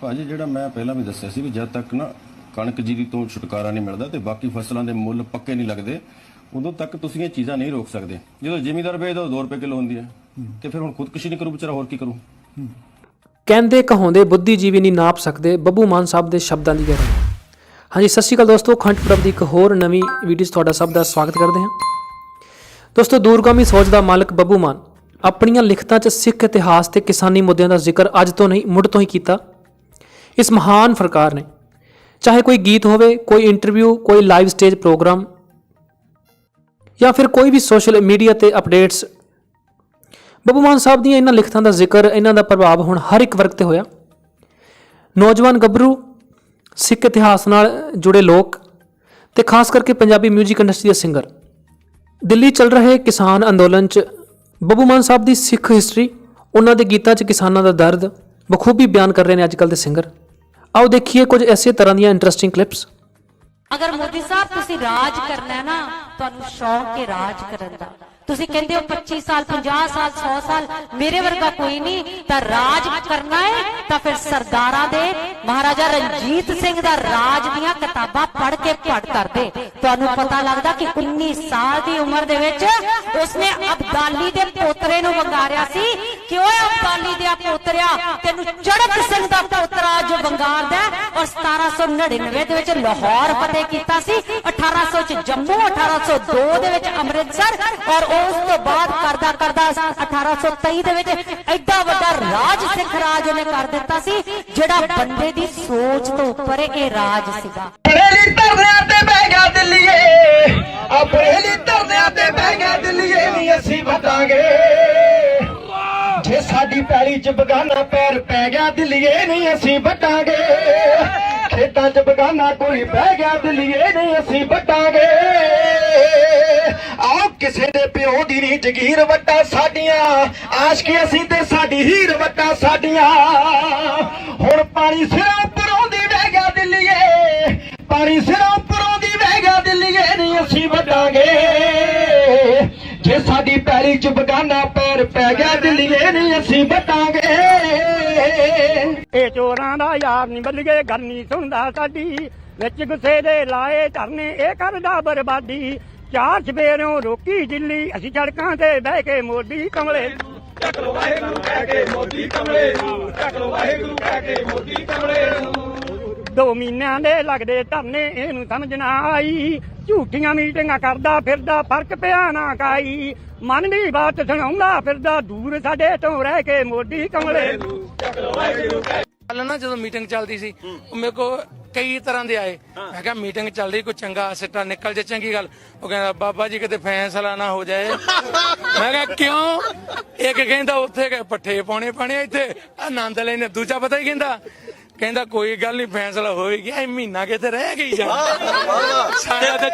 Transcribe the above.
ਭਾਜੀ, ਜਿਹੜਾ ਮੈਂ ਪਹਿਲਾਂ ਵੀ ਦੱਸਿਆ ਸੀ ਵੀ ਜਦ ਤੱਕ ਨਾ ਕਣਕ ਜੀਰੀ ਤੋਂ ਛੁਟਕਾਰਾ ਨਹੀਂ ਮਿਲਦਾ ਤੇ ਬਾਕੀ ਫਸਲਾਂ ਦੇ ਮੁੱਲ ਪੱਕੇ ਨਹੀਂ ਲੱਗਦੇ, ਉਦੋਂ ਤੱਕ ਤੁਸੀਂ ਇਹ ਚੀਜ਼ਾਂ ਨਹੀਂ ਰੋਕ ਸਕਦੇ। ਜਦੋਂ ਜ਼ਿਮੀਦਾਰ ਵੇਚਦਾ 2 ਰੁਪਏ ਕਿਲੋ ਹੁੰਦੀ ਹੈ ਤੇ ਫਿਰ ਹੁਣ ਖੁਦਕੁਸ਼ੀ ਨਹੀਂ ਕਰੂ, ਵਿਚਾਰਾ ਹੋਰ ਕੀ ਕਰੂ? ਕਹਿੰਦੇ ਕਹਾਉਂਦੇ, ਬੁੱਧੀਜੀਵੀ ਨਹੀਂ ਨਾਪ ਸਕਦੇ। ਬੱਬੂ ਮਾਨ ਸਾਹਿਬ ਦੇ ਸ਼ਬਦਾਂ ਦੀ ਗਹਿਰਾਈ। ਹਾਂਜੀ, ਸਤਿ ਸ਼੍ਰੀ ਅਕਾਲ ਦੋਸਤੋ, ਖੰਡ ਪ੍ਰਭ ਦੀ ਇੱਕ ਹੋਰ ਨਵੀਂ ਵੀਡੀਓ 'ਚ ਤੁਹਾਡਾ ਸਭ ਦਾ ਸਵਾਗਤ ਕਰਦੇ ਹਾਂ। ਦੋਸਤੋ, ਦੂਰਗਾਮੀ ਸੋਚ ਦਾ ਮਾਲਕ ਬੱਬੂ ਮਾਨ। ਆਪਣੀਆਂ ਲਿਖਤਾਂ 'ਚ ਸਿੱਖ ਇਤਿਹਾਸ ਤੇ ਕਿਸਾਨੀ ਮੁੱਦਿਆਂ ਦਾ ਜ਼ਿਕਰ ਅੱਜ ਤੋਂ ਨਹੀਂ, ਮੁੜ ਤੋਂ ਹੀ ਕੀਤਾ। ਇਸ ਮਹਾਨ ਫਰਕਾਰ ਨੇ। ਚਾਹੇ ਕੋਈ ਗੀਤ ਹੋਵੇ, ਕੋਈ ਇੰਟਰਵਿਊ ਕੋਈ ਲਾਈਵ ਸਟੇਜ ਪ੍ਰੋਗਰਾਮ ਜਾਂ ਫਿਰ ਕੋਈ ਵੀ ਸੋਸ਼ਲ ਮੀਡੀਆ ਤੇ ਅਪਡੇਟਸ ਬੱਬੂ ਮਾਨ ਸਾਹਿਬ ਦੀਆਂ ਇਹਨਾਂ ਲਿਖਤਾਂ ਦਾ ਜ਼ਿਕਰ, ਇਹਨਾਂ ਦਾ ਪ੍ਰਭਾਵ ਹੁਣ ਹਰ ਇੱਕ ਵਰਗ ਤੇ ਹੋਇਆ। ਨੌਜਵਾਨ ਗੱਭਰੂ, ਸਿੱਖ ਇਤਿਹਾਸ ਨਾਲ ਜੁੜੇ ਲੋਕ ਤੇ ਖਾਸ ਕਰਕੇ ਪੰਜਾਬੀ 뮤직 ਇੰਡਸਟਰੀ ਦੇ ਸਿੰਗਰ ਦਿੱਲੀ ਚੱਲ ਰਹੇ ਕਿਸਾਨ ਅੰਦੋਲਨ 'ਚ ਬੱਬੂ ਮਾਨ ਸਾਹਿਬ ਦੀ ਸਿੱਖ ਹਿਸਟਰੀ ਉਹਨਾਂ ਦੇ ਗੀਤਾਂ 'ਚ ਕਿਸਾਨਾਂ ਦਾ ਦਰਦ, ਬਖੂਬੀ ਬਿਆਨ ਕਰ ਰਹੇ ਨੇ ਅੱਜਕੱਲ ਦੇ ਸਿੰਗਰ ਆਓ ਦੇਖੀਏ ਕੁਝ ਐਸੇ ਤਰ੍ਹਾਂ ਦੀਆਂ ਇੰਟਰਸਟਿੰਗ ਕਲਿੱਪਸ ਅਗਰ ਮੋਦੀ ਸਾਹਿਬ ਤੁਸੀਂ ਰਾਜ ਕਰਨਾ ਹੈ ਨਾ, ਤੁਹਾਨੂੰ ਸ਼ੌਕ ਹੈ ਰਾਜ ਕਰਨ ਦਾ। ਤੁਸੀਂ ਕਹਿੰਦੇ ਹੋ 25 ਸਾਲ 50 ਸਾਲ 100 ਸਾਲ, ਮੇਰੇ ਵਰਗਾ ਕੋਈ ਨਹੀਂ, ਤਾਂ ਰਾਜ ਕਰਨਾ ਹੈ, ਤਾਂ ਫਿਰ ਸਰਦਾਰਾਂ ਦੇ, ਮਹਾਰਾਜਾ ਰਣਜੀਤ ਸਿੰਘ ਦਾ ਰਾਜ ਦੀਆਂ ਕਿਤਾਬਾਂ ਪੜ੍ਹ ਕੇ ਪੜ ਕਰਦੇ ਤੁਹਾਨੂੰ ਪਤਾ ਲੱਗਦਾ ਕਿ 19 ਸਾਲ ਦੀ ਉਮਰ ਦੇ ਵਿੱਚ ਉਸਨੇ ਅਬਦਾਲੀ ਦੇ ਪੋਤਰੇ ਨੂੰ ਵੰਗਾਰਿਆ ਸੀ ਕਿ ਓਏ ਅਬਦਾਲੀ ਦੇ ਪੋਤਰਿਆ ਤੈਨੂੰ ਚੜਕ ਸਿੰਘ ਦਾ ਪੋਤਰਾ ਜੋ ਵੰਗਾਰਦਾ ਹੈ। ਔਰ 1799 ਦੇ ਵਿੱਚ ਲਾਹੌਰ ਫਤਿਹ ਕੀਤਾ ਸੀ। 1800 ਚ ਜੰਮੂ 1802 ਦੇ ਵਿੱਚ ਅੰਮ੍ਰਿਤਸਰ। ਔਰ ਉਸ ਤੋਂ ਬਾਅਦ ਕਰਦਾ ਕਰਦਾ 1823 ਦੇ ਵਿੱਚ ਐਡਾ ਵੱਡਾ ਰਾਜ ਸਿੱਖ ਰਾਜ ਉਹਨੇ ਕਰ ਦਿੱਤਾ ਸੀ, ਜਿਹੜਾ ਬੰਦੇ ਦੀ ਸੋਚ ਤੋਂ ਉੱਪਰ ਇਹ ਰਾਜ ਸੀਗਾ। ਬਰੇਲੀ ਧਰਨਿਆਂ ਤੇ ਬਹਿ ਗਿਆ ਦਿੱਲੀਏ। ਆ ਬਰੇਲੀ ਧਰਨਿਆਂ ਤੇ ਬਹਿ ਗਿਆ ਦਿੱਲੀਏ। ਨਹੀਂ ਅਸੀਂ ਵਟਾਂਗੇ ਚ ਬਗਾਨਾ ਪੈਰ ਪੈ ਗਿਆ, ਦਿੱਲੀਏ ਨਹੀਂ ਅਸੀਂ ਵਟਾਂਗੇ। ਖੇਤਾਂ ਚ ਬਗਾਨਾ ਕੋਈ ਪੈ ਗਿਆ, ਦਿੱਲੀਏ ਨਹੀਂ ਅਸੀਂ ਵਟਾਂਗੇ। ਆਓ ਕਿਸੇ ਦੇ ਪਿਓ ਦੀ ਨਹੀਂ ਜਗੀਰ ਵੱਟਾ ਸਾਡੀਆਂ, ਆਸ਼ਕੀ ਅਸੀਂ ਤੇ ਸਾਡੀ ਹੀਰ ਵੱਟਾ ਸਾਡੀਆਂ। ਹੁਣ ਪਾਣੀ ਸਿਰਾਂ ਉੱਪਰੋਂ ਦੀ ਵਹਿ ਗਿਆ, ਦਿੱਲੀਏ। ਪਾਣੀ ਸਿਰਾਂ ਉੱਪਰੋਂ ਦੀ ਵਹਿ ਗਿਆ, ਦਿੱਲੀਏ ਨਹੀਂ ਅਸੀਂ ਵਟਾਂਗੇ। ਸਾਡੀ ਪੈਲੀ ਚ ਬਗਾਨਾ ਪੈਰ ਪੈ ਗਿਆ ਦਿੱਲੀਏ ਨਹੀਂ ਅਸੀਂ ਵਟਾਂਗੇ ਇਹ ਚੋਰਾਂ ਦਾ ਯਾਰ ਨਹੀਂ ਬੱਲੀਏ ਗੱਲ ਨਹੀਂ ਸੁਣਦਾ ਸਾਡੀ ਵਿੱਚ ਗੁੱਸੇ ਦੇ ਲਾਏ ਧਰਨੇ ਇਹ ਕਰਦਾ ਬਰਬਾਦੀ ਚਾਰ ਚਵੇਰੋਂ ਰੋਕੀ ਦਿੱਲੀ ਅਸੀਂ ਸੜਕਾਂ ਤੇ ਬਹਿ ਕੇ ਮੋਦੀ ਕਮਲੇ ਦੋ ਮਹੀਨਿਆਂ ਦੇ ਲੱਗਦੇ ਧਰਨੇ ਇਹਨੂੰ ਸਮਝ ਨਾ ਆਈ। ਝੂਠੀਆਂ ਮੀਟਿੰਗਾਂ ਕਰਦਾ ਫਿਰਦਾ ਫ਼ਰਕ ਪਿਆ ਨਾ ਕਾਈ। ਮਨ ਦੀ ਬਾਤ ਸੁਣਾਉਂਦਾ ਫਿਰਦਾ ਦੂਰ ਸਾਡੇ ਤੋਂ ਰਹਿ ਕੇ ਮੋਦੀ ਕਮਲੇ ਕੱਲ ਨਾ ਜਦੋਂ ਮੀਟਿੰਗ ਚੱਲਦੀ ਸੀ ਮੇਰੇ ਕੋ ਕਈ ਤਰ੍ਹਾਂ ਦੇ ਆਏ। ਮੈਂ ਕਿਹਾ ਮੀਟਿੰਗ ਚੱਲ ਰਹੀ ਕੋਈ ਚੰਗਾ ਸਿੱਟਾ ਨਿਕਲ ਜੇ ਚੰਗੀ ਗੱਲ। ਉਹ ਕਹਿੰਦਾ ਬਾਬਾ ਜੀ ਕਿਤੇ ਫੈਸਲਾ ਨਾ ਹੋ ਜਾਏ। ਮੈਂ ਕਿਹਾ ਕਿਉਂ? ਇੱਕ ਕਹਿੰਦਾ ਉੱਥੇ ਗਏ ਪੱਠੇ ਪਾਉਣੇ ਪਾਣੇ ਇੱਥੇ। ਆਨੰਦ ਲੈਣੇ ਦੂਜਾ ਪਤਾ ਹੀ ਕਹਿੰਦਾ? ਕਹਿੰਦਾ ਕੋਈ ਗੱਲ ਨਹੀਂ ਫੈਸਲਾ ਹੋਏਗੀ। ਇਹ ਮਹੀਨਾ ਕਿਤੇ ਰਹਿ ਗਈ ਜਾ। ਸਾਡਾ ਤਾਂ